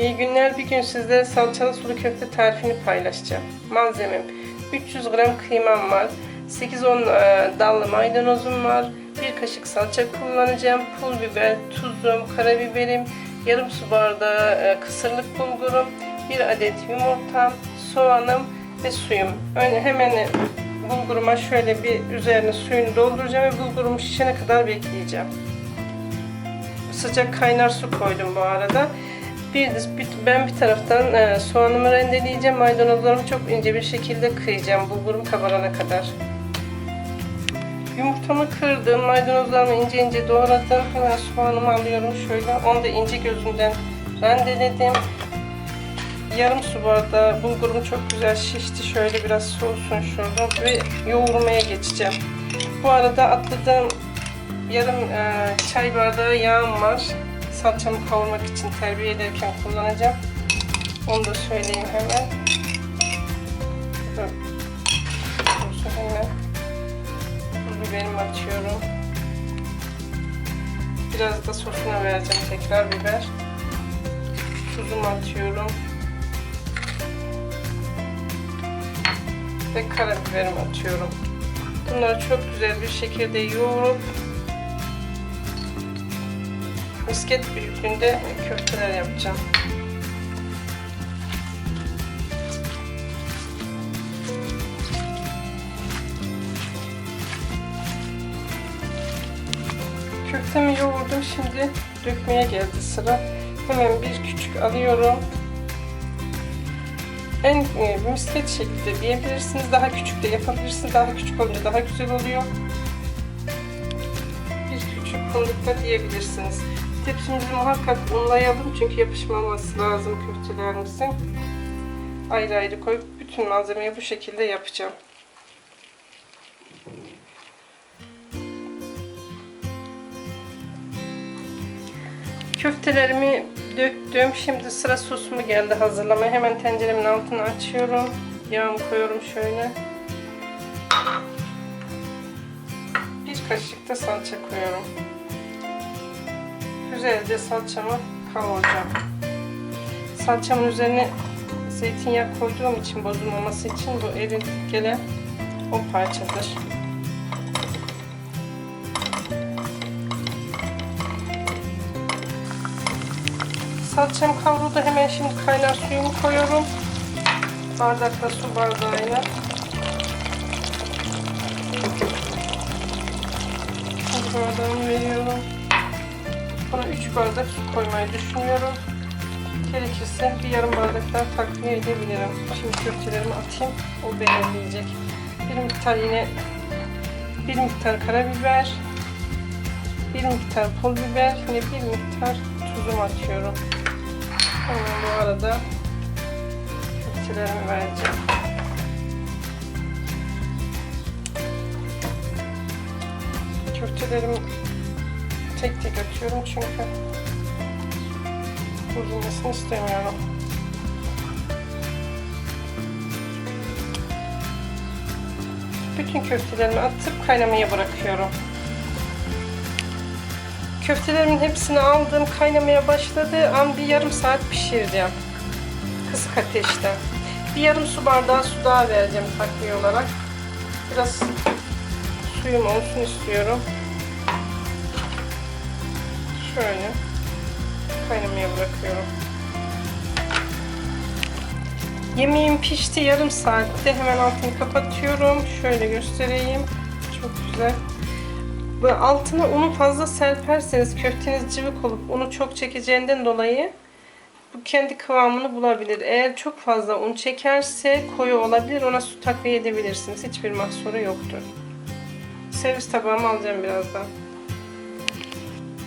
İyi günler. Bir gün sizlere salçalı sulu köfte tarifini paylaşacağım. Malzemem 300 gram kıymam var. 8-10 e, dallı maydanozum var. Bir kaşık salça kullanacağım. Pul biber, tuzum, karabiberim, yarım su bardağı e, kısırlık bulgurum, bir adet yumurtam, soğanım ve suyum. Önce hemen bulguruma şöyle bir üzerine suyunu dolduracağım ve bulgurumu şişene kadar bekleyeceğim. Sıcak kaynar su koydum bu arada. Bir, bir- ben bir taraftan e, soğanımı rendeleyeceğim. Maydanozlarımı çok ince bir şekilde kıyacağım. Bulgurum kabarana kadar. Yumurtamı kırdım. Maydanozlarımı ince ince doğradım. Hemen soğanımı alıyorum şöyle. Onu da ince gözünden rendeledim. Yarım su bardağı bulgurum çok güzel şişti. Şöyle biraz soğusun şurada ve yoğurmaya geçeceğim. Bu arada atladığım yarım e, çay bardağı yağım var. Salçamı kavurmak için terbiye ederken kullanacağım. Onu da söyleyeyim hemen. Dursun hemen. Pul biberimi atıyorum. Biraz da sosuna vereceğim tekrar biber. Tuzumu atıyorum. Ve karabiberimi atıyorum. Bunları çok güzel bir şekilde yoğurup misket büyüklüğünde köfteler yapacağım. Köftemi yoğurdum şimdi dökmeye geldi sıra. Hemen bir küçük alıyorum. En e, misket şekilde diyebilirsiniz. Daha küçük de yapabilirsiniz. Daha küçük olunca daha güzel oluyor. Bir küçük fındıkla diyebilirsiniz. Tepsimizi muhakkak unlayalım çünkü yapışmaması lazım köftelerimizin. Ayrı ayrı koyup bütün malzemeyi bu şekilde yapacağım. Köftelerimi döktüm. Şimdi sıra sosumu geldi hazırlamaya. Hemen tenceremin altını açıyorum. Yağımı koyuyorum şöyle. Bir kaşık da salça koyuyorum. Güzelce salçamı kavuracağım. Salçamın üzerine zeytinyağı koyduğum için bozulmaması için bu erin gelen o parçadır. Salçam kavruldu. Hemen şimdi kaynar suyumu koyuyorum. Bardakla su bardağıyla. Şimdi bardağımı veriyorum. 3 bardak su koymayı düşünüyorum. Gerekirse bir yarım bardak daha takviye edebilirim. Şimdi köftelerimi atayım. O belirleyecek. Bir miktar yine bir miktar karabiber, bir miktar pul biber, yine bir miktar tuzumu atıyorum. Hemen bu arada köftelerimi vereceğim. Köftelerimi tek tek atıyorum çünkü bozulmasını istemiyorum. Bütün köftelerimi atıp kaynamaya bırakıyorum. Köftelerimin hepsini aldım. Kaynamaya başladı. An bir yarım saat pişireceğim. Kısık ateşte. Bir yarım su bardağı su daha vereceğim takviye olarak. Biraz suyum olsun istiyorum. Şöyle kaynamaya bırakıyorum. Yemeğim pişti yarım saatte. Hemen altını kapatıyorum. Şöyle göstereyim. Çok güzel. Ve altına unu fazla serperseniz köfteniz cıvık olup unu çok çekeceğinden dolayı bu kendi kıvamını bulabilir. Eğer çok fazla un çekerse koyu olabilir. Ona su takviye edebilirsiniz. Hiçbir mahsuru yoktur. Servis tabağıma alacağım birazdan.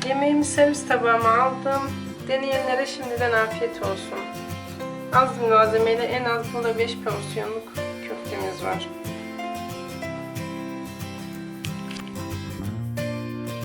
Yemeğimi servis tabağıma aldım. Deneyenlere şimdiden afiyet olsun. Az malzemeyle en az bunda 5 porsiyonluk köftemiz var.